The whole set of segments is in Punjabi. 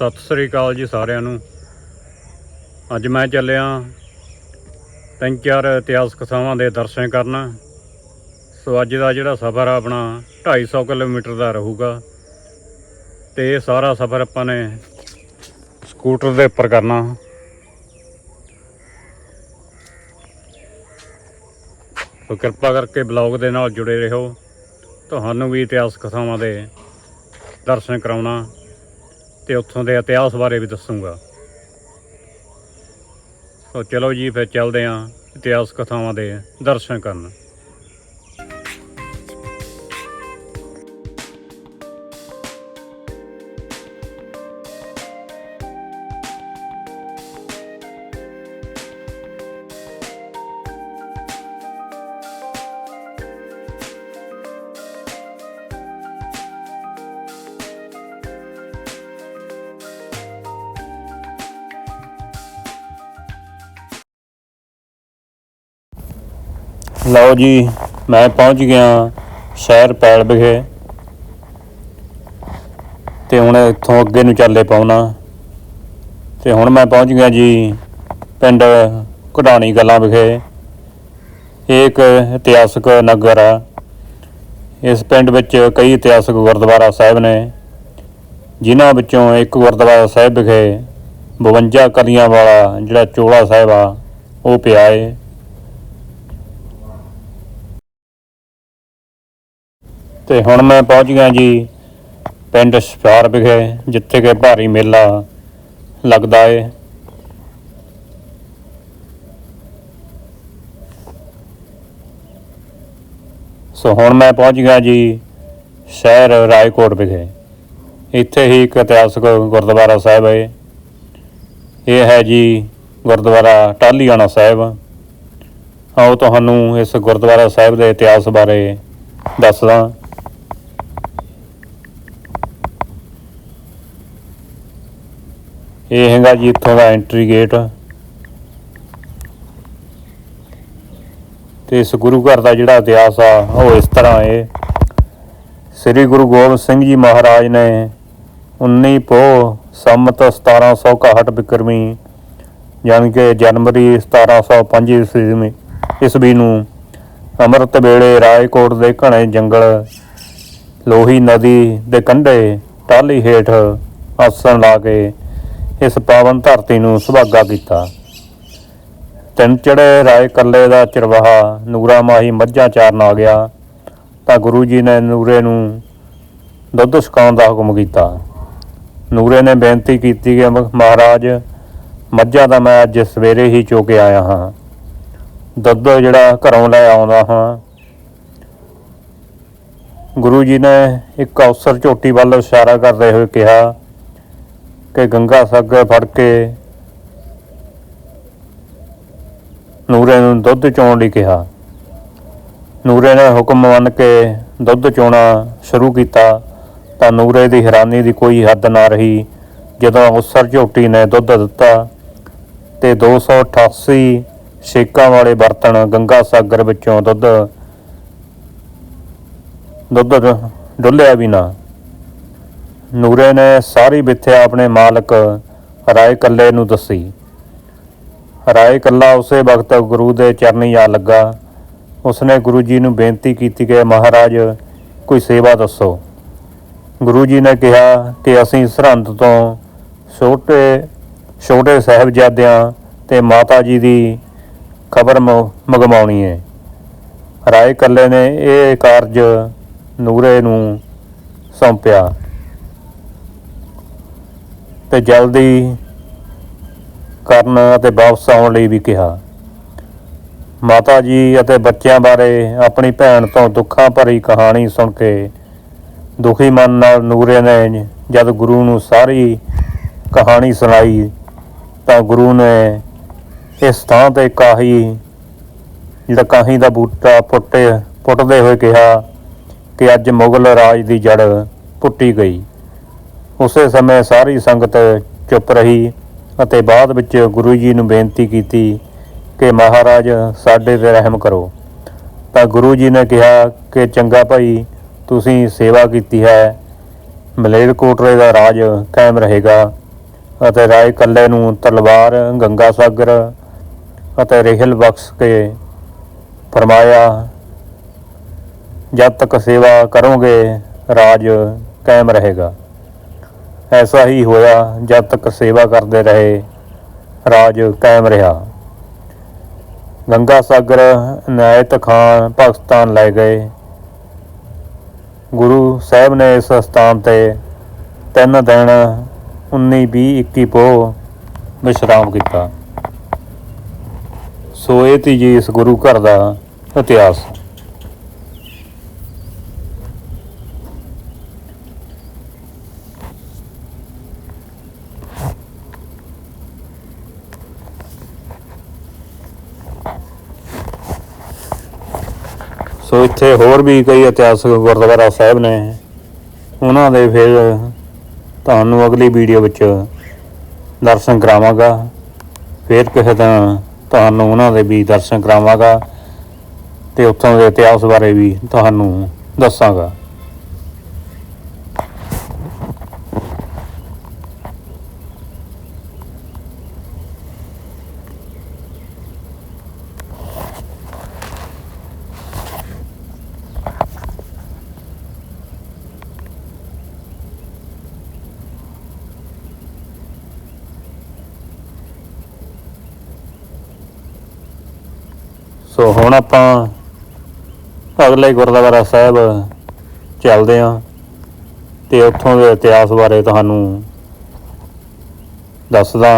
ਸਤਿ ਸ੍ਰੀ ਅਕਾਲ ਜੀ ਸਾਰਿਆਂ ਨੂੰ। ਅੱਜ ਮੈਂ ਚੱਲਿਆ ਤਿੰਨ ਚਾਰ ਇਤਿਹਾਸਕ ਥਾਵਾਂ ਦੇ ਦਰਸ਼ਨ ਕਰਨ। ਸੋ ਅੱਜ ਦਾ ਜਿਹੜਾ ਸਫ਼ਰ ਆ ਆਪਣਾ 250 ਕਿਲੋਮੀਟਰ ਦਾ ਰਹੂਗਾ। ਤੇ ਇਹ ਸਾਰਾ ਸਫ਼ਰ ਆਪਾਂ ਨੇ ਸਕੂਟਰ ਦੇ ਉੱਪਰ ਕਰਨਾ। ਸੋ ਕਿਰਪਾ ਕਰਕੇ ਬਲੌਗ ਦੇ ਨਾਲ ਜੁੜੇ ਰਹੋ। ਤੁਹਾਨੂੰ ਵੀ ਇਤਿਹਾਸਕ ਥਾਵਾਂ ਦੇ ਦਰਸ਼ਨ ਕਰਾਉਣਾ। ਤੇ ਉੱਥੋਂ ਦੇ ਇਤਿਹਾਸ ਬਾਰੇ ਵੀ ਦੱਸੂਗਾ। ਸੋ ਚਲੋ ਜੀ, ਫਿਰ ਚੱਲਦੇ ਆਂ ਇਤਿਹਾਸ ਕਥਾਵਾਂ ਦੇ ਦਰਸ਼ਨ ਕਰਨ। ਲਓ ਜੀ, ਮੈਂ ਪਹੁੰਚ ਗਿਆ ਸ਼ਹਿਰ ਪੈਲ ਵਿਖੇ। ਤੇ ਹੁਣ ਇੱਥੋਂ ਅੱਗੇ ਨੂੰ ਚੱਲੇ ਪਾਉਣਾ। ਤੇ ਹੁਣ ਮੈਂ ਪਹੁੰਚ ਗਿਆ ਜੀ ਪਿੰਡ ਕਢਾਣੀ ਗੱਲਾਂ ਵਿਖੇ। ਇਹ ਇੱਕ ਇਤਿਹਾਸਕ ਨਗਰ ਆ। ਇਸ ਪਿੰਡ ਵਿੱਚ ਕਈ ਇਤਿਹਾਸਕ ਗੁਰਦੁਆਰਾ ਸਾਹਿਬ ਨੇ, ਜਿਨ੍ਹਾਂ ਵਿੱਚੋਂ ਇੱਕ ਗੁਰਦੁਆਰਾ ਸਾਹਿਬ ਵਿਖੇ 52 ਕਲੀਆਂ ਵਾਲਾ ਜਿਹੜਾ ਚੋਲਾ ਸਾਹਿਬ ਆ, ਉਹ ਪਿਆ ਏ। ਤੇ ਹੁਣ ਮੈਂ ਪਹੁੰਚ ਗਿਆ ਜੀ ਪਿੰਡ ਸਪਾਰ ਵਿਖੇ, ਜਿੱਥੇ ਕਿ ਭਾਰੀ ਮੇਲਾ ਲੱਗਦਾ ਏ। ਸੋ ਹੁਣ ਮੈਂ ਪਹੁੰਚ ਗਿਆ ਜੀ ਸ਼ਹਿਰ ਰਾਏਕੋਟ ਵਿਖੇ। ਇੱਥੇ ਹੀ ਇੱਕ ਇਤਿਹਾਸਕ ਗੁਰਦੁਆਰਾ ਸਾਹਿਬ ਹੈ ਇਹ ਹੈ ਜੀ ਗੁਰਦੁਆਰਾ ਟਾਹਲੀਆਣਾ ਸਾਹਿਬ। ਆਓ ਤੁਹਾਨੂੰ ਇਸ ਗੁਰਦੁਆਰਾ ਸਾਹਿਬ ਦੇ ਇਤਿਹਾਸ ਬਾਰੇ ਦੱਸਦਾ। ਇਹ ਹੈਗਾ ਜੀ ਇੱਥੋਂ ਦਾ ਐਂਟਰੀ ਗੇਟ ਤੇ ਇਸ ਗੁਰੂ ਘਰ ਦਾ ਜਿਹੜਾ ਇਤਿਹਾਸ ਆ, ਉਹ ਇਸ ਤਰ੍ਹਾਂ ਹੈ ਸ੍ਰੀ ਗੁਰੂ ਗੋਬਿੰਦ ਸਿੰਘ ਜੀ ਮਹਾਰਾਜ ਨੇ 19 ਪੋ ਸੰਮਤ 1761 ਬਿਕਰਮੀ ਯਾਨੀ ਕਿ ਜਨਵਰੀ 1705 ਈਸਵੀ ਈਸਵੀ ਨੂੰ ਅੰਮ੍ਰਿਤ ਵੇਲੇ ਰਾਏਕੋਟ ਦੇ ਘਣੇ ਜੰਗਲ, ਲੋਹੀ ਨਦੀ ਦੇ ਕੰਢੇ ਟਾਹਲੀ ਹੇਠ ਆਸਣ ਲਾ ਕੇ ਇਸ ਪਾਵਨ ਧਰਤੀ ਨੂੰ ਸੁਭਾਗਾ ਕੀਤਾ। ਤਿੰਨ ਚੜੇ ਰਾਏ ਕੱਲੇ ਦਾ ਚਰਵਾਹਾ, ਨੂਰਾ ਮਾਹੀ ਮੱਝਾਂ ਚਾਰਨ ਆ ਗਿਆ। ਤਾਂ ਗੁਰੂ ਜੀ ਨੇ ਨੂਰੇ ਨੂੰ ਦੁੱਧ ਛਕਾਉਣ ਦਾ ਹੁਕਮ ਕੀਤਾ। ਨੂਰੇ ਨੇ ਬੇਨਤੀ ਕੀਤੀ ਕਿ ਮਹਾਰਾਜ, ਮੱਝਾਂ ਦਾ ਮੈਂ ਅੱਜ ਸਵੇਰੇ ਹੀ ਚੋ ਕੇ ਆਇਆ ਹਾਂ। ਦੁੱਧ ਜਿਹੜਾ ਘਰੋਂ ਲੈ ਆਉਂਦਾ ਹਾਂ। ਗੁਰੂ ਜੀ ਨੇ ਇੱਕ ਅਵਸਰ ਝੋਟੀ ਵੱਲ ਇਸ਼ਾਰਾ ਕਰਦੇ ਹੋਏ ਕਿਹਾ ਕਿ ਗੰਗਾ ਸਾਗਰ ਫੜ ਕੇ ਨੂਰੇ ਨੂੰ ਦੁੱਧ ਚੋਣ ਲਈ ਕਿਹਾ। ਨੂਰੇ ਨੇ ਹੁਕਮ ਮੰਨ ਕੇ ਦੁੱਧ ਚੋਣਾ ਸ਼ੁਰੂ ਕੀਤਾ ਤਾਂ ਨੂਰੇ ਦੀ ਹੈਰਾਨੀ ਦੀ ਕੋਈ ਹੱਦ ਨਾ ਰਹੀ। ਜਦੋਂ ਉਸਰ ਝੋਟੀ ਨੇ ਦੁੱਧ ਦਿੱਤਾ ਤੇ 288 ਛੇਕਾਂ ਵਾਲੇ ਬਰਤਨ ਗੰਗਾ ਸਾਗਰ ਵਿੱਚੋਂ ਦੁੱਧ ਦੁੱਧ ਡੁੱਲਿਆ ਵੀ ਨਾ। ਨੂਰੇ ਨੇ ਸਾਰੀ ਵਿਥਿਆ ਆਪਣੇ ਮਾਲਕ ਰਾਏ ਕੱਲੇ ਨੂੰ ਦੱਸੀ। ਰਾਏ ਕੱਲਾ ਉਸੇ ਵਕਤ ਗੁਰੂ ਦੇ ਚਰਨੀ ਆ ਲੱਗਾ। ਉਸਨੇ ਗੁਰੂ ਜੀ ਨੂੰ ਬੇਨਤੀ ਕੀਤੀ ਕਿ ਮਹਾਰਾਜ, ਕੋਈ ਸੇਵਾ ਦੱਸੋ। ਗੁਰੂ ਜੀ ਨੇ ਕਿਹਾ ਕਿ ਅਸੀਂ ਸਰਹੰਦ ਤੋਂ ਛੋਟੇ ਛੋਟੇ ਸਾਹਿਬਜ਼ਾਦਿਆਂ ਤੇ ਮਾਤਾ ਜੀ ਦੀ ਖਬਰ ਮੰਗਵਾਉਣੀ ਹੈ ਰਾਏ ਕੱਲੇ ਨੇ ਇਹ ਕਾਰਜ ਨੂਰੇ ਨੂੰ ਸੌਂਪਿਆ। ਤੇ ਜਲਦੀ ਕਰਨ ਅਤੇ ਵਾਪਸ ਆਉਣ ਲਈ ਵੀ ਕਿਹਾ। ਮਾਤਾ ਜੀ ਅਤੇ ਬੱਚਿਆਂ ਬਾਰੇ ਆਪਣੀ ਭੈਣ ਤੋਂ ਦੁੱਖਾਂ ਭਰੀ ਕਹਾਣੀ ਸੁਣ ਕੇ ਦੁਖੀ ਮਨ ਨਾਲ ਨੂਰੇ ਨੇ ਜਦ ਗੁਰੂ ਨੂੰ ਸਾਰੀ ਕਹਾਣੀ ਸੁਣਾਈ ਤਾਂ ਗੁਰੂ ਨੇ ਇਸ ਥਾਂ ਤੇ ਕਾਹੀ ਜਿਹੜਾ ਕਾਹੀ ਦਾ ਬੂਟਾ ਪੁੱਟੇ ਪੁੱਟਦੇ ਹੋਏ ਕਿਹਾ ਕਿ ਅੱਜ ਮੁਗਲ ਰਾਜ ਦੀ ਜੜ ਪੁੱਟੀ ਗਈ। ਉਸੇ ਸਮੇਂ ਸਾਰੀ ਸੰਗਤ ਚੁੱਪ ਰਹੀ ਅਤੇ ਬਾਅਦ ਵਿੱਚ ਗੁਰੂ ਜੀ ਨੂੰ ਬੇਨਤੀ ਕੀਤੀ ਕਿ ਮਹਾਰਾਜ, ਸਾਡੇ ਤੇ ਰਹਿਮ ਕਰੋ। ਤਾਂ ਗੁਰੂ ਜੀ ਨੇ ਕਿਹਾ ਕਿ ਚੰਗਾ ਭਾਈ, ਤੁਸੀਂ ਸੇਵਾ ਕੀਤੀ ਹੈ। ਮਲੇਰਕੋਟਲੇ ਦਾ ਰਾਜ ਕਾਇਮ ਰਹੇਗਾ ਅਤੇ ਰਾਏ ਕੱਲੇ ਨੂੰ ਤਲਵਾਰ, ਗੰਗਾ ਸਾਗਰ ਅਤੇ ਰਹਿਲ ਬਖਸ਼ ਕੇ ਫਰਮਾਇਆ, ਜਦ ਤੱਕ ਸੇਵਾ ਕਰੋਗੇ, ਰਾਜ ਕਾਇਮ ਰਹੇਗਾ। ਐਸਾ ਹੀ ਹੋਇਆ ਜਦ ਤੱਕ ਸੇਵਾ ਕਰਦੇ ਰਹੇ, ਰਾਜ ਕਾਇਮ ਰਿਹਾ। ਗੰਗਾ ਸਾਗਰ ਨਾਇਤ ਖਾਨ, ਪਾਕਿਸਤਾਨ ਲੈ ਗਏ। ਗੁਰੂ ਸਾਹਿਬ ਨੇ ਇਸ ਸਥਾਨ ਤੇ ਤਿੰਨ ਦਿਨ 19 20 21 ਪੋ ਵਿਸ਼ਰਾਮ ਕੀਤਾ। ਸੋ ਇਹ ਤੀ ਜੀ ਇਸ ਗੁਰੂ ਘਰ ਦਾ ਇਤਿਹਾਸ। ਸੋ ਇੱਥੇ ਹੋਰ ਵੀ ਕਈ ਇਤਿਹਾਸਕ ਗੁਰਦੁਆਰਾ ਸਾਹਿਬ ਨੇ। ਉਹਨਾਂ ਦੇ ਫਿਰ ਤੁਹਾਨੂੰ ਅਗਲੀ ਵੀਡੀਓ ਵਿੱਚ ਦਰਸ਼ਨ ਕਰਾਵਾਂਗਾ। ਫਿਰ ਕਿਸੇ ਦਿਨ ਤੁਹਾਨੂੰ ਉਹਨਾਂ ਦੇ ਵੀ ਦਰਸ਼ਨ ਕਰਾਵਾਂਗਾ ਤੇ ਉੱਥੋਂ ਦੇ ਇਤਿਹਾਸ ਬਾਰੇ ਵੀ ਤੁਹਾਨੂੰ ਦੱਸਾਂਗਾ। ਸੋ ਹੁਣ ਆਪਾਂ ਅਗਲੇ ਗੁਰਦੁਆਰਾ ਸਾਹਿਬ ਚੱਲਦੇ ਹਾਂ ਤੇ ਉੱਥੋਂ ਦੇ ਇਤਿਹਾਸ ਬਾਰੇ ਤੁਹਾਨੂੰ ਦੱਸਦਾ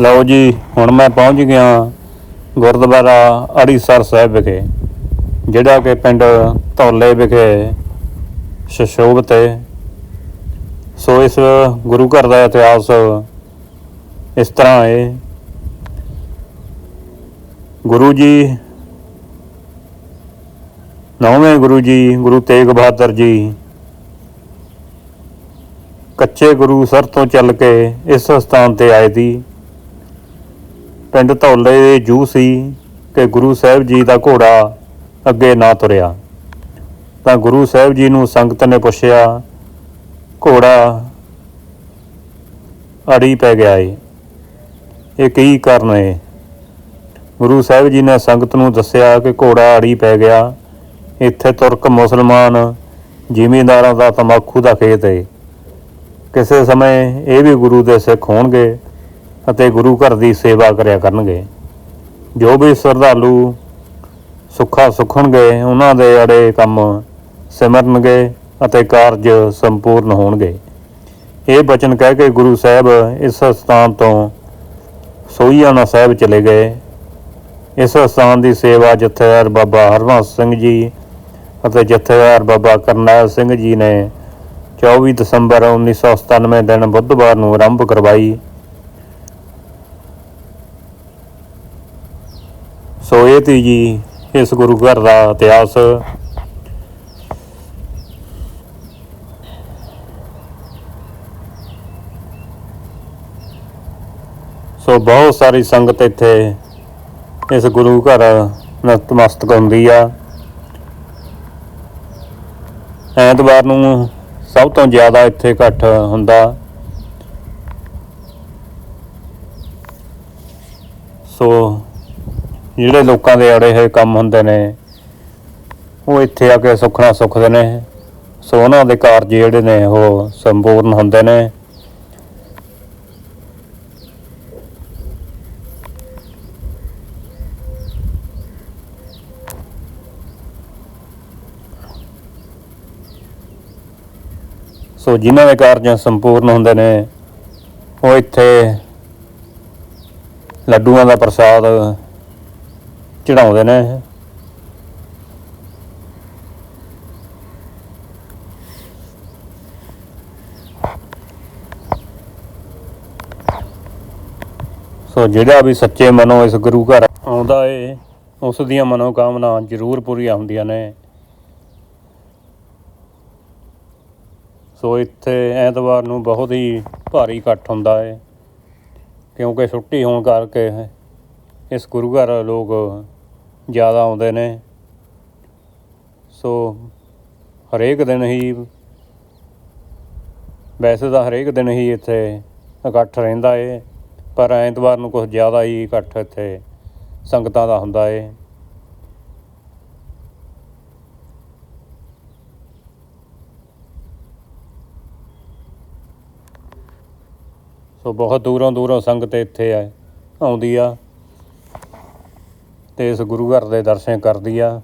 ਲਓ ਜੀ, ਹੁਣ ਮੈਂ ਪਹੁੰਚ ਗਿਆ ਗੁਰਦੁਆਰਾ ਅੜੀਸਰ ਸਾਹਿਬ ਵਿਖੇ, ਜਿਹੜਾ ਕਿ ਪਿੰਡ ਧੌਲੇ ਵਿਖੇ ਸ਼ਸ਼ੋਭਤ ਹੈ ਸੋ ਇਸ ਗੁਰੂ ਘਰ ਦਾ ਇਤਿਹਾਸ ਇਸ ਤਰ੍ਹਾਂ ਹੈ। ਗੁਰੂ ਜੀ, ਨੌਵੇਂ ਗੁਰੂ ਜੀ, ਗੁਰੂ ਤੇਗ ਬਹਾਦਰ ਜੀ, ਕੱਚੇ ਗੁਰੂ ਸਰ ਤੋਂ ਚੱਲ ਕੇ ਇਸ ਸਥਾਨ ਤੇ ਆਏ ਦੀ ਪਿੰਡ ਧੌਲੇ ਦੇ ਜੂ ਸੀ ਕਿ ਗੁਰੂ ਸਾਹਿਬ ਜੀ ਦਾ ਘੋੜਾ ਅੱਗੇ ਨਾ ਤੁਰਿਆ। ਤਾਂ ਗੁਰੂ ਸਾਹਿਬ ਜੀ ਨੂੰ ਸੰਗਤ ਨੇ ਪੁੱਛਿਆ, ਘੋੜਾ ਅੜੀ ਪੈ ਗਿਆ ਏ। ਇਹ ਕੀ ਕਾਰਨ ਏ? ਗੁਰੂ ਸਾਹਿਬ ਜੀ ਨੇ ਸੰਗਤ ਨੂੰ ਦੱਸਿਆ ਕਿ ਘੋੜਾ ਅੜੀ ਪੈ ਗਿਆ। ਇੱਥੇ ਤੁਰਕ ਮੁਸਲਮਾਨ ਜ਼ਿਮੀਂਦਾਰਾਂ ਦਾ ਤਮਾਕੂ ਦਾ ਖੇਤ ਏ। ਕਿਸੇ ਸਮੇਂ ਇਹ ਵੀ ਗੁਰੂ ਦੇ ਸਿੱਖ ਹੋਣਗੇ। ਅਤੇ ਗੁਰੂ ਘਰ ਦੀ ਸੇਵਾ ਕਰਿਆ ਕਰਨਗੇ। ਜੋ ਵੀ ਸ਼ਰਧਾਲੂ ਸੁੱਖਾ ਸੁਖਣਗੇ, ਉਹਨਾਂ ਦੇ ਅੜੇ ਕੰਮ ਸਿਮਰਨਗੇ ਅਤੇ ਕਾਰਜ ਸੰਪੂਰਨ ਹੋਣਗੇ। ਇਹ ਬਚਨ ਕਹਿ ਕੇ ਗੁਰੂ ਸਾਹਿਬ ਇਸ ਸਥਾਨ ਤੋਂ ਸੋਹੀਆਣਾ ਸਾਹਿਬ ਚਲੇ ਗਏ। ਇਸ ਸਥਾਨ ਦੀ ਸੇਵਾ ਜਥੇਦਾਰ ਬਾਬਾ ਹਰਵੰਸ ਸਿੰਘ ਜੀ ਅਤੇ ਜਥੇਦਾਰ ਬਾਬਾ ਕਰਨੈਲ ਸਿੰਘ ਜੀ ਨੇ 24 ਦਸੰਬਰ 1997 ਦਿਨ ਬੁੱਧਵਾਰ ਨੂੰ ਆਰੰਭ ਕਰਵਾਈ। ਸੋ ਇਹ ਤੀ ਜੀ, ਇਸ ਗੁਰੂ ਘਰ ਦਾ ਇਤਿਹਾਸ। ਸੋ ਬਹੁਤ ਸਾਰੀ ਸੰਗਤ ਇੱਥੇ ਇਸ ਗੁਰੂ ਘਰ ਨਤਮਸਤਕ ਹੁੰਦੀ ਆ। ਐਤਵਾਰ ਨੂੰ ਸਭ ਤੋਂ ਜ਼ਿਆਦਾ ਇੱਥੇ ਇਕੱਠ ਹੁੰਦਾ। ਸੋ ਜਿਹੜੇ ਲੋਕਾਂ ਦੇ ਅੜੇ ਹੋਏ ਕੰਮ ਹੁੰਦੇ ਨੇ, ਉਹ ਇੱਥੇ ਆ ਕੇ ਸੁੱਖਣਾ ਸੁੱਖਦੇ ਨੇ। ਸੋ ਉਹਨਾਂ ਦੇ ਕਾਰਜ ਜਿਹੜੇ ਨੇ, ਉਹ ਸੰਪੂਰਨ ਹੁੰਦੇ ਨੇ। ਸੋ ਜਿਨ੍ਹਾਂ ਦੇ ਕਾਰਜ ਸੰਪੂਰਨ ਹੁੰਦੇ ਨੇ, ਉਹ ਇੱਥੇ ਲੱਡੂਆਂ ਦਾ ਪ੍ਰਸਾਦ ਚੜਾਉਂਦੇ ਨੇ ਸੋ ਜਿਹੜਾ ਵੀ ਸੱਚੇ ਮਨੋਂ ਇਸ ਗੁਰੂ ਘਰ ਆਉਂਦਾ ਏ, ਉਸ ਦੀਆਂ ਮਨੋਕਾਮਨਾ ਜ਼ਰੂਰ ਪੂਰੀਆਂ ਹੁੰਦੀਆਂ ਨੇ। ਸੋ ਇੱਥੇ ਐਤਵਾਰ ਨੂੰ ਬਹੁਤ ਹੀ ਭਾਰੀ ਇਕੱਠ ਹੁੰਦਾ ਹੈ ਕਿਉਂਕਿ ਛੁੱਟੀ ਹੋਣ ਕਰਕੇ ਇਸ ਗੁਰੂ ਘਰ ਲੋਕ ਜ਼ਿਆਦਾ ਆਉਂਦੇ ਨੇ। ਸੋ ਹਰੇਕ ਦਿਨ ਹੀ ਵੈਸੇ ਤਾਂ ਹਰੇਕ ਦਿਨ ਹੀ ਇੱਥੇ ਇਕੱਠ ਰਹਿੰਦਾ ਏ, ਪਰ ਐਤਵਾਰ ਨੂੰ ਕੁਝ ਜ਼ਿਆਦਾ ਹੀ ਇਕੱਠ ਇੱਥੇ ਸੰਗਤਾਂ ਦਾ ਹੁੰਦਾ ਏ। ਸੋ ਬਹੁਤ ਦੂਰੋਂ ਦੂਰੋਂ ਸੰਗਤ ਇੱਥੇ ਆ, ਆਉਂਦੀ ਆ। ਤੇ ਇਸ ਗੁਰੂ ਘਰ ਦੇ ਦਰਸ਼ਨ ਕਰਦੀ ਆ।